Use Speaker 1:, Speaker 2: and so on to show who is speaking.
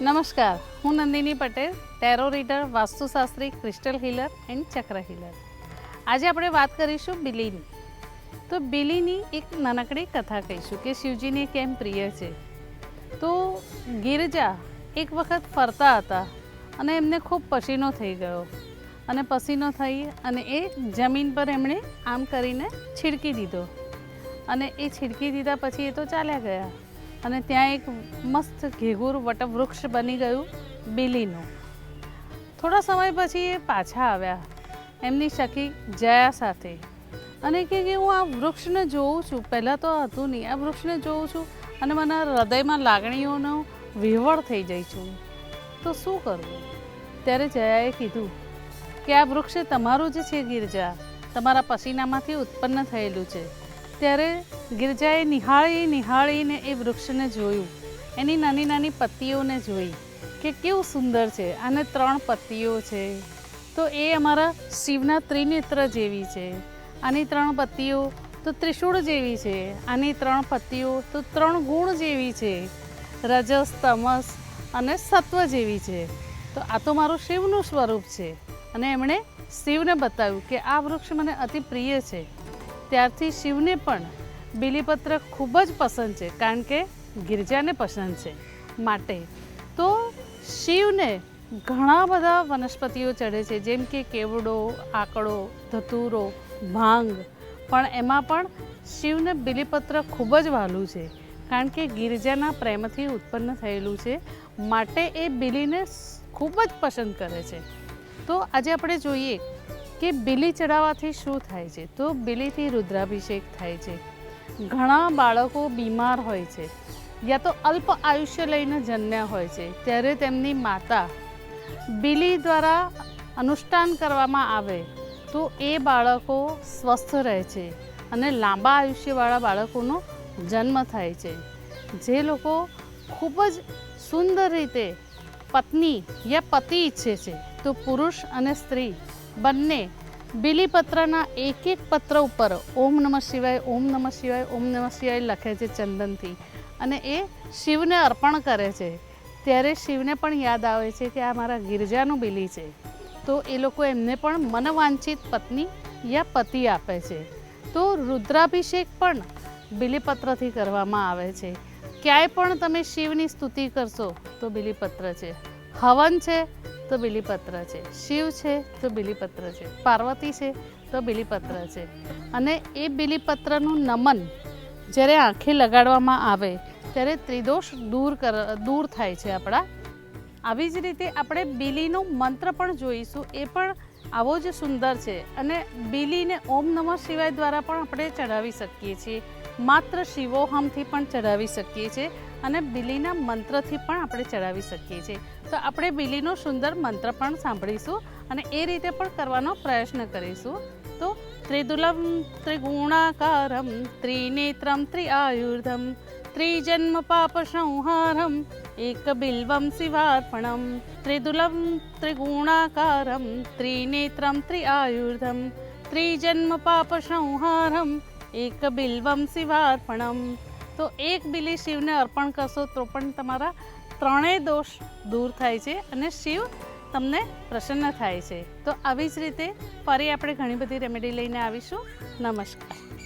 Speaker 1: નમસ્કાર, હું Nandini Patel tarot reader વાસ્તુશાસ્ત્રી crystal healer and chakra healer આજે આપણે વાત કરીશું બિલીની. તો બિલીની એક નાનકડી કથા કહીશું કે શિવજીને કેમ પ્રિય છે? તો ગિરજા એક વખત ફરતા હતા અને એમને ખૂબ પસીનો થઈ ગયો. અને પસીનો થઈ અને એ જમીન પર એમણે આમ કરીને છીડકી દીધો. અને એ છીડકી દીધા પછી એ તો ચાલ્યા ગયા. અને ત્યાં એક મસ્ત ઘેઘુર વટવૃક્ષ બની ગયું, બિલીનું. થોડા સમય પછી એ પાછા આવ્યા, એમની સખી જયા સાથે. અને કે હું આ વૃક્ષને જોઉં છું, પહેલાં તો હતું નહીં, આ વૃક્ષને જોઉં છું અને મને હૃદયમાં લાગણીઓનો વિહવળ થઈ જાય છું. તો શું કરવું? ત્યારે જયાએ કીધું કે આ વૃક્ષ તમારું જ છે, ગિરજા. તમારા પસીનામાંથી ઉત્પન્ન થયેલું છે. ત્યારે ગિરજાએ નિહાળી નિહાળીને એ વૃક્ષને જોયું. એની નાની નાની પત્તીઓને જોઈ કે કેવું સુંદર છે. આને ત્રણ પત્તીઓ છે. તો એ અમારા શિવના ત્રિનેત્ર જેવી છે. આની ત્રણ પત્તીઓ તો ત્રિશૂળ જેવી છે. આની ત્રણ પત્તીઓ તો ત્રણ ગુણ જેવી છે. રજસ, તમસ અને સત્વ જેવી છે. તો આ તો મારું શિવનું સ્વરૂપ છે. અને એમણે શિવને બતાવ્યું કે આ વૃક્ષ મને અતિ પ્રિય છે. ત્યારથી શિવને પણ બીલીપત્ર ખૂબ જ પસંદ છે, કારણ કે ગિરજાને પસંદ છે માટે. તો શિવને ઘણા બધા વનસ્પતિઓ ચડે છે, જેમ કે કેવડો, આકડો, ધતુરો, ભાંગ, પણ એમાં પણ શિવને બીલીપત્ર ખૂબ જ વહાલું છે, કારણ કે ગિરજાના પ્રેમથી ઉત્પન્ન થયેલું છે, માટે એ બિલીને ખૂબ જ પસંદ કરે છે. તો આજે આપણે જોઈએ કે બીલી ચડાવવાથી શું થાય છે? તો બીલીથી રુદ્રાભિષેક થાય છે. ઘણા બાળકો બીમાર હોય છે યા તો અલ્પ આયુષ્ય લઈને જન્મ્યા હોય છે. ત્યારે તેમની માતા બીલી દ્વારા અનુષ્ઠાન કરવામાં આવે તો એ બાળકો સ્વસ્થ રહે છે અને લાંબા આયુષ્યવાળા બાળકોનો જન્મ થાય છે. જે લોકો ખૂબ જ સુંદર રીતે પત્ની યા પતિ ઈચ્છે છે તો પુરુષ અને સ્ત્રી બંને બિલીપત્રના એક એક પત્ર ઉપર ઓમ નમઃ શિવાય, ઓમ નમઃ શિવાય, ઓમ નમઃ શિવાય લખે છે ચંદનથી. અને એ શિવને અર્પણ કરે છે. ત્યારે શિવને પણ યાદ આવે છે કે આ મારા ગિરજાનું બિલી છે. તો એ લોકો એમને પણ મનવાંછિત પત્ની યા પતિ આપે છે. તો રુદ્રાભિષેક પણ બિલીપત્રથી કરવામાં આવે છે. ક્યાંય પણ તમે શિવની સ્તુતિ કરશો તો બિલીપત્ર છે. હવન છે તો બિલીપત્ર છે. શિવ છે તો બિલીપત્ર છે. પાર્વતી છે તો બિલીપત્ર છે. અને એ બિલીપત્રનું નમન જ્યારે આંખે લગાડવામાં આવે ત્યારે ત્રિદોષ દૂર કર, દૂર થાય છે આપણા. આવી જ રીતે આપણે બિલીનો મંત્ર પણ જોઈશું. એ પણ આવો જ સુંદર છે અને બીલીને ઓમ નમઃ શિવાય દ્વારા પણ આપણે ચઢાવી શકીએ છીએ. માત્ર શિવોહમથી પણ ચડાવી શકીએ છીએ અને બીલીના મંત્રથી પણ આપણે ચડાવી શકીએ છીએ. તો આપણે બીલીનો સુંદર મંત્ર પણ સાંભળીશું અને એ રીતે પણ કરવાનો પ્રયત્ન કરીશું. તો ત્રિદુલમ ત્રિગુણાકારમ, ત્રિનેત્રમ, ત્રિઆયુર્ધમ પાપ સંહારમ, એક બિલ્વમ શિવાર્પણમ, ત્રિદુલમ ત્રિગુણાકારમ, ત્રિનેત્રમ ત્રિઆયુર્ધમ, ત્રિજન્મ પાપ સંહારમ, એક બિલ્વમ શિવાર્પણમ. તો એક બિલી શિવને અર્પણ કરશો તો પણ તમારા ત્રણેય દોષ દૂર થાય છે અને શિવ તમને પ્રસન્ન થાય છે. તો આવી જ રીતે ફરી આપણે ઘણી બધી રેમેડી લઈને આવીશું. નમસ્કાર.